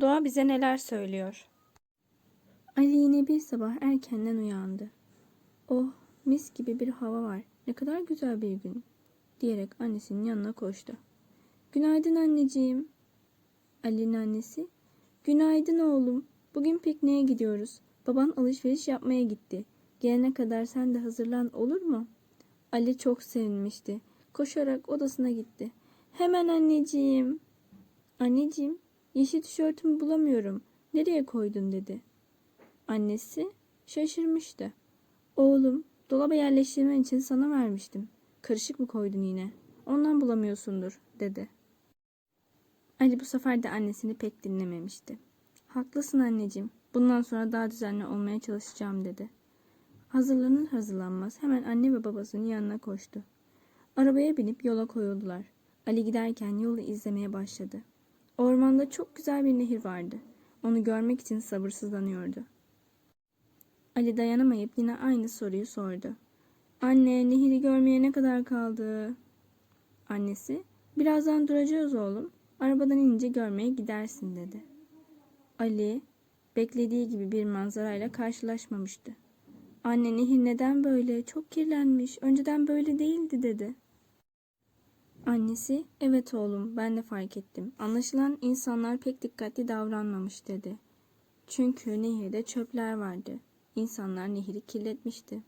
Doğa bize neler söylüyor? Ali yine bir sabah erkenden uyandı. Oh, mis gibi bir hava var. Ne kadar güzel bir gün. Diyerek annesinin yanına koştu. Günaydın anneciğim. Ali'nin annesi. Günaydın oğlum. Bugün pikniğe gidiyoruz. Baban alışveriş yapmaya gitti. Gelene kadar sen de hazırlan olur mu? Ali çok sevinmişti. Koşarak odasına gitti. Hemen anneciğim. Anneciğim, yeşil tişörtümü bulamıyorum. Nereye koydun dedi. Annesi şaşırmıştı. Oğlum, dolaba yerleştirmen için sana vermiştim. Karışık mı koydun yine? Ondan bulamıyorsundur, dedi. Ali bu sefer de annesini pek dinlememişti. Haklısın anneciğim. Bundan sonra daha düzenli olmaya çalışacağım dedi. Hazırlanır hazırlanmaz hemen anne ve babasının yanına koştu. Arabaya binip yola koyuldular. Ali giderken yolu izlemeye başladı. Ormanda çok güzel bir nehir vardı. Onu görmek için sabırsızlanıyordu. Ali dayanamayıp yine aynı soruyu sordu. Anne, nehri görmeye ne kadar kaldı? Annesi, birazdan duracağız oğlum. Arabadan inince görmeye gidersin dedi. Ali, beklediği gibi bir manzarayla karşılaşmamıştı. Anne nehir neden böyle? Çok kirlenmiş. Önceden böyle değildi dedi. Annesi, evet oğlum ben de fark ettim. Anlaşılan insanlar pek dikkatli davranmamış dedi. Çünkü nehirde çöpler vardı. İnsanlar nehri kirletmişti.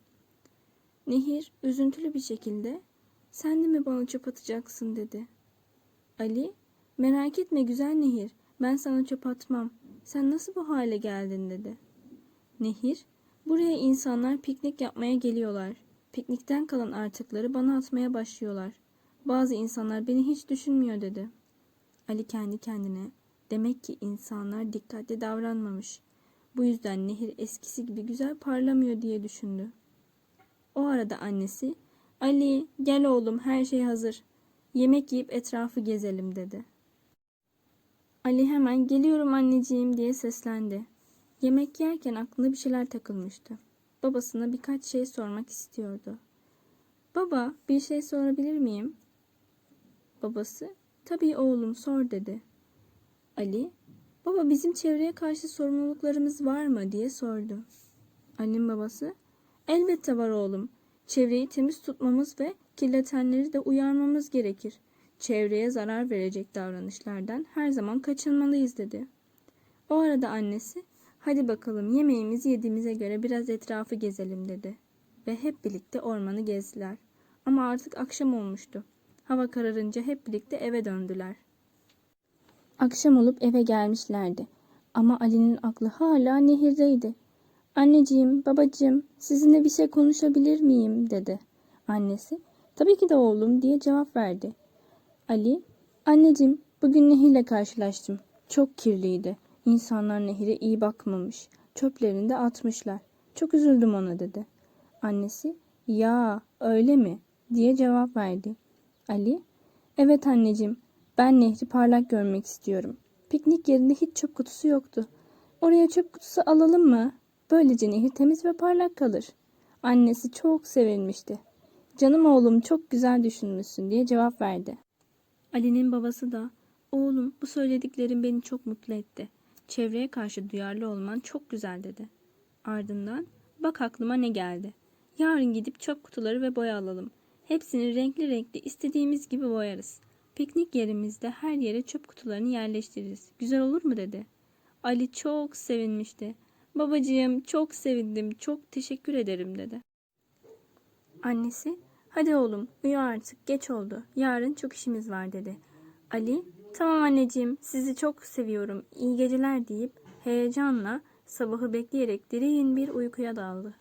Nehir üzüntülü bir şekilde sen de mi bana çöp atacaksın dedi. Ali merak etme güzel nehir ben sana çöp atmam. Sen nasıl bu hale geldin dedi. Nehir buraya insanlar piknik yapmaya geliyorlar. Piknikten kalan artıkları bana atmaya başlıyorlar. Bazı insanlar beni hiç düşünmüyor dedi. Ali kendi kendine demek ki insanlar dikkatli davranmamış. Bu yüzden nehir eskisi gibi güzel parlamıyor diye düşündü. O arada annesi Ali gel oğlum her şey hazır. Yemek yiyip etrafı gezelim dedi. Ali hemen geliyorum anneciğim diye seslendi. Yemek yerken aklına bir şeyler takılmıştı. Babasına birkaç şey sormak istiyordu. Baba bir şey sorabilir miyim? Babası tabii oğlum sor dedi. Ali baba bizim çevreye karşı sorumluluklarımız var mı diye sordu. Ali'nin babası elbette var oğlum. Çevreyi temiz tutmamız ve kirletenleri de uyarmamız gerekir. Çevreye zarar verecek davranışlardan her zaman kaçınmalıyız dedi. O arada annesi hadi bakalım yemeğimizi yediğimize göre biraz etrafı gezelim dedi. Ve hep birlikte ormanı gezdiler. Ama artık akşam olmuştu. Hava kararınca hep birlikte eve döndüler. Akşam olup eve gelmişlerdi. Ama Ali'nin aklı hala nehirdeydi. Anneciğim, babacığım, sizinle bir şey konuşabilir miyim? dedi. Annesi, tabii ki de oğlum diye cevap verdi. Ali, anneciğim, bugün nehirle karşılaştım. Çok kirliydi. İnsanlar nehire iyi bakmamış. Çöplerini de atmışlar. Çok üzüldüm ona dedi. Annesi, ya öyle mi? diye cevap verdi. Ali, evet anneciğim, ben nehri parlak görmek istiyorum. Piknik yerinde hiç çöp kutusu yoktu. Oraya çöp kutusu alalım mı? Böylece nehir temiz ve parlak kalır. Annesi çok sevinmişti. Canım oğlum çok güzel düşünmüşsün diye cevap verdi. Ali'nin babası da oğlum bu söylediklerin beni çok mutlu etti. Çevreye karşı duyarlı olman çok güzel dedi. Ardından bak aklıma ne geldi. Yarın gidip çöp kutuları ve boya alalım. Hepsini renkli renkli istediğimiz gibi boyarız. Piknik yerimizde her yere çöp kutularını yerleştiririz. Güzel olur mu dedi. Ali çok sevinmişti. Babacığım çok sevindim, çok teşekkür ederim dedi. Annesi, hadi oğlum uyu artık geç oldu. Yarın çok işimiz var dedi. Ali, tamam anneciğim sizi çok seviyorum. İyi geceler deyip heyecanla sabahı bekleyerek derin bir uykuya daldı.